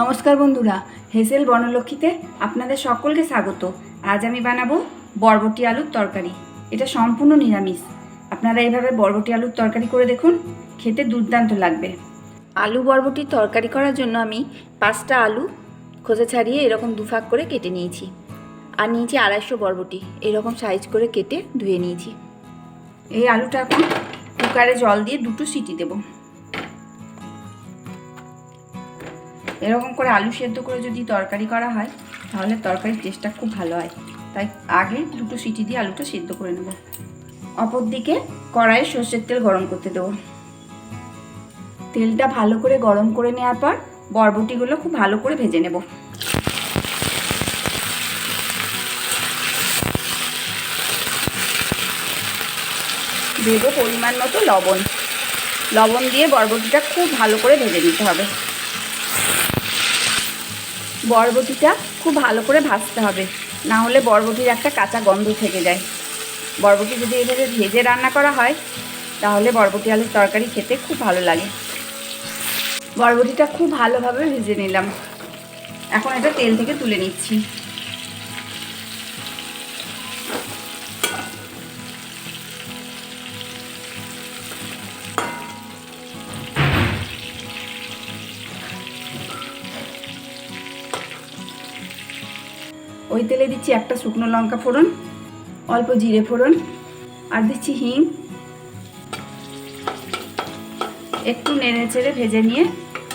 নমস্কার বন্ধুরা, হেসেল বনলক্ষ্মীতে আপনাদের সকলকে স্বাগত। আজ আমি বানাবো বরবটি আলুর তরকারি। এটা সম্পূর্ণ নিরামিষ। আপনারা এইভাবে বরবটি আলুর তরকারি করে দেখুন, খেতে দুর্দান্ত লাগবে। আলু বরবটির তরকারি করার জন্য আমি পাঁচটা আলু খোসা ছাড়িয়ে এরকম দুফাক করে কেটে নিয়েছি। আর নিয়েছি আড়াইশো বরবটি, এরকম সাইজ করে কেটে ধুয়ে নিয়েছি। এই আলুটা এখন কুকারে জল দিয়ে দুটো সিটি দেবো। এরকম করে আলু সেদ্ধ করে যদি তরকারি করা হয়, তাহলে তরকারির টেস্টটা খুব ভালো হয়। তাই আগে দুটো সিটি দিয়ে আলুটা সেদ্ধ করে নেব। অপর দিকে কড়াইয়ে সর্ষের তেল গরম করতে দেবো। তেলটা ভালো করে গরম করে নেওয়ার পর বরবটিগুলো খুব ভালো করে ভেজে নেব। দেবো পরিমাণ মতো লবণ। লবণ দিয়ে বরবটিটা খুব ভালো করে ভেজে নিতে হবে। বরবটিটা খুব ভালো করে ভাজতে হবে। না হলে বরবটির একটা কাঁচা গন্ধ থেকে যায়। বরবটি যদি এভাবে ভেজে রান্না করা হয়, তাহলে বরবটি আলুর তরকারি খেতে খুব ভালো লাগে। বরবটিটা খুব ভালোভাবে ভেজে নিলাম। এখন এটা তেল থেকে তুলে নিচ্ছি। ওই তেলে দিচ্ছি একটা শুকনো লঙ্কা ফোড়ন, অল্প জিরে ফোড়ন, আর দিচ্ছি হিং। একটু নেড়ে চেড়ে ভেজে নিয়ে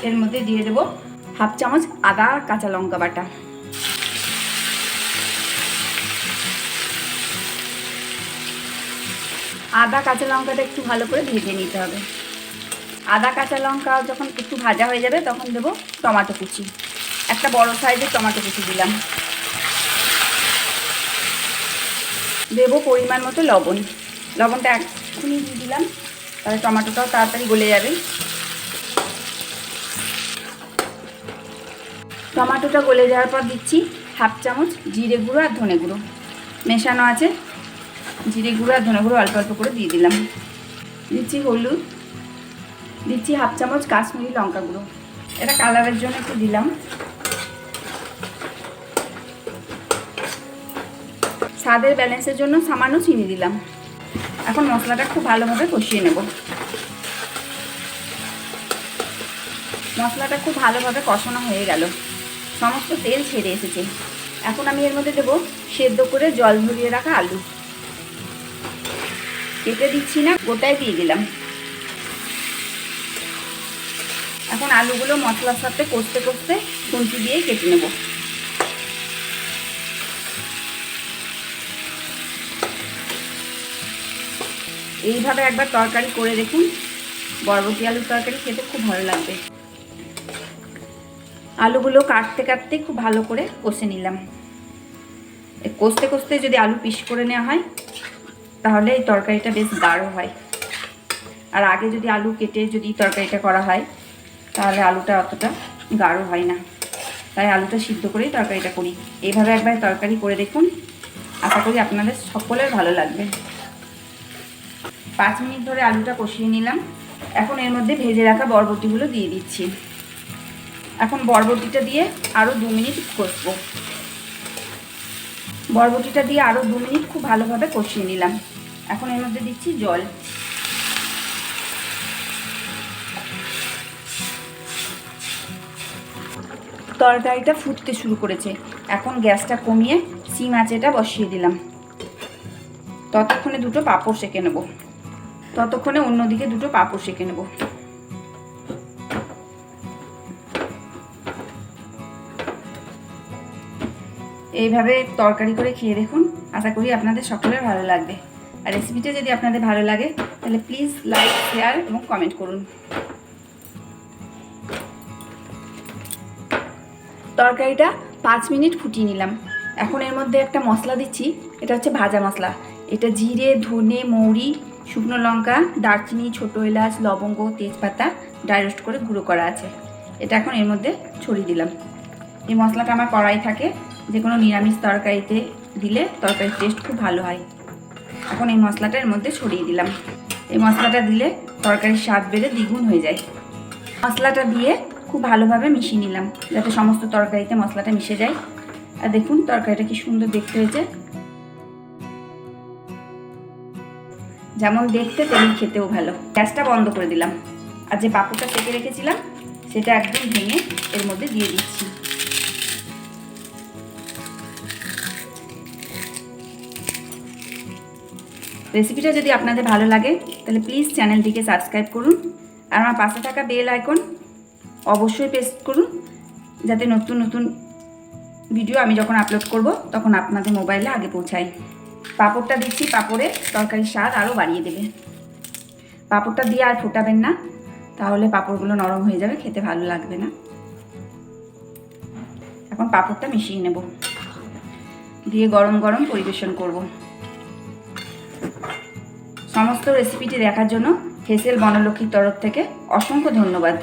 এর মধ্যে দিয়ে দেবো হাফ চামচ আদা আর কাঁচা লঙ্কা বাটা। আদা, কাঁচা লঙ্কাটা একটু ভালো করে ভেজে নিতে হবে। আদা, কাঁচা লঙ্কা যখন একটু ভাজা হয়ে যাবে তখন দেবো টমাটো কুচি। একটা বড় সাইজের টমাটো কুচি দিলাম। দেবো পরিমাণ মতো লবণ। লবণটা এখনই দিয়ে দিলাম। তাহলে টমাটোটাও তাড়াতাড়ি গলে যাবে। টমাটোটা গলে যাওয়ার পর দিচ্ছি হাফ চামচ জিরে গুঁড়ো আর ধনে গুঁড়ো। মেশানো আছে। জিরে গুঁড়ো আর ধনে গুঁড়ো অল্প অল্প করে দিয়ে দিলাম। দিচ্ছি হলুদ। দিচ্ছি হাফ চামচ কাশ্মীরি লঙ্কা গুঁড়ো। এটা কালারের জন্য একটু দিলাম। স্বাদের ব্যালেন্সের জন্য সামান্য চিনি দিলাম। এখন মশলাটা খুব ভালোভাবে কষিয়ে নেব। মশলাটা খুব ভালোভাবে কষানো হয়ে গেল। সমস্ত তেল ছেড়ে এসেছে। এখন আমি এর মধ্যে দেবো সেদ্ধ করে জল ঝরিয়ে রাখা আলু। কেটে দিচ্ছি না, গোটায় দিয়ে দিলাম। এখন আলুগুলো মশলার সাথে কষতে কষতে খুন্তি দিয়ে কেটে নেব। এইভাবে একবার তরকারি করে দেখুন। বরবটি আলুর তরকারি খেতে খুব ভালো লাগবে। আলুগুলো কাটতে কাটতে খুব ভালো করে কষে নিলাম। কষতে কষতে যদি আলু পিস করে নেওয়া হয়, তাহলে এই তরকারিটা বেশ গাঢ় হয়। আর আগে যদি আলু কেটে যদি তরকারিটা করা হয়, তাহলে আলুটা অতটা গাঢ় হয় না। তাই আলুটা সিদ্ধ করেই তরকারিটা করি। এইভাবে একবার তরকারি করে দেখুন। আশা করি আপনাদের সকলের ভালো লাগবে। পাঁচ মিনিট ধরে আলুটা কষিয়ে নিলাম। এখন এর মধ্যে ভেজে রাখা বরবটিগুলো দিয়ে দিচ্ছি। এখন বরবটিটা দিয়ে আরও দু মিনিট কষবো। বরবটিটা দিয়ে আরও দু মিনিট খুব ভালোভাবে কষিয়ে নিলাম। এখন এর মধ্যে দিচ্ছি জল। তরকারিটা ফুটতে শুরু করেছে। এখন গ্যাসটা কমিয়ে সিম আঁচেটা বসিয়ে দিলাম। ততক্ষণে দুটো পাঁপড় সেঁকে নেব। ততক্ষণে অন্যদিকে দুটো পাঁপড় সেঁকে নেব। এইভাবে তরকারি করে খেয়ে দেখুন। আশা করি আপনাদের সকলের ভালো লাগবে। আর রেসিপিটা যদি আপনাদের ভালো লাগে, তাহলে প্লিজ লাইক শেয়ার এবং কমেন্ট করুন। তরকারিটা পাঁচ মিনিট ফুটিয়ে নিলাম। এখন এর মধ্যে একটা মশলা দিচ্ছি। এটা হচ্ছে ভাজা মশলা। এটা জিরে, ধনে, মৌরি শুকনো লঙ্কা, দারচিনি, ছোটো এলাচ, লবঙ্গ, তেজপাতা ড্রাই রোস্ট করে গুঁড়ো করা আছে। এটা এখন এর মধ্যে ছড়িয়ে দিলাম। এই মশলাটা আমার কড়াই থাকে যে কোনো নিরামিষ তরকারিতে দিলে তরকারির টেস্ট খুব ভালো হয়। এখন এই মশলাটা এর মধ্যে ছড়িয়ে দিলাম। এই মশলাটা দিলে তরকারির স্বাদ বেড়ে দ্বিগুণ হয়ে যায়। মশলাটা দিয়ে খুব ভালোভাবে মিশিয়ে নিলাম, যাতে সমস্ত তরকারিতে মশলাটা মিশে যায়। আর দেখুন তরকারিটা কি সুন্দর দেখতে হয়েছে। যেমন দেখতে, তেমনি খেতেও ভালো। গ্যাসটা বন্ধ করে দিলাম। আর যে পাঁপড়টা সেঁকে রেখেছিলাম, সেটা একদম ভেঙে এর মধ্যে দিয়ে দিচ্ছি। রেসিপিটা যদি আপনাদের ভালো লাগে, তাহলে প্লিজ চ্যানেলটিকে সাবস্ক্রাইব করুন। আর আমার পাশে থাকা বেল আইকন অবশ্যই প্রেস করুন, যাতে নতুন নতুন ভিডিও আমি যখন আপলোড করব, তখন আপনাদের মোবাইলে আগে পৌঁছায়। পাঁপড়টা দিচ্ছি, পাঁপড়ে তরকারির স্বাদ আরও বাড়িয়ে দেবে। পাঁপড়টা দিয়ে আর ফোটাবেন না, তাহলে পাঁপড়গুলো নরম হয়ে যাবে, খেতে ভালো লাগবে না। এখন পাঁপড়টা মিশিয়ে নেব। দিয়ে গরম গরম পরিবেশন করব। সমস্ত রেসিপিটি দেখার জন্য হেসেল বনলক্ষ্মীর তরফ থেকে অসংখ্য ধন্যবাদ।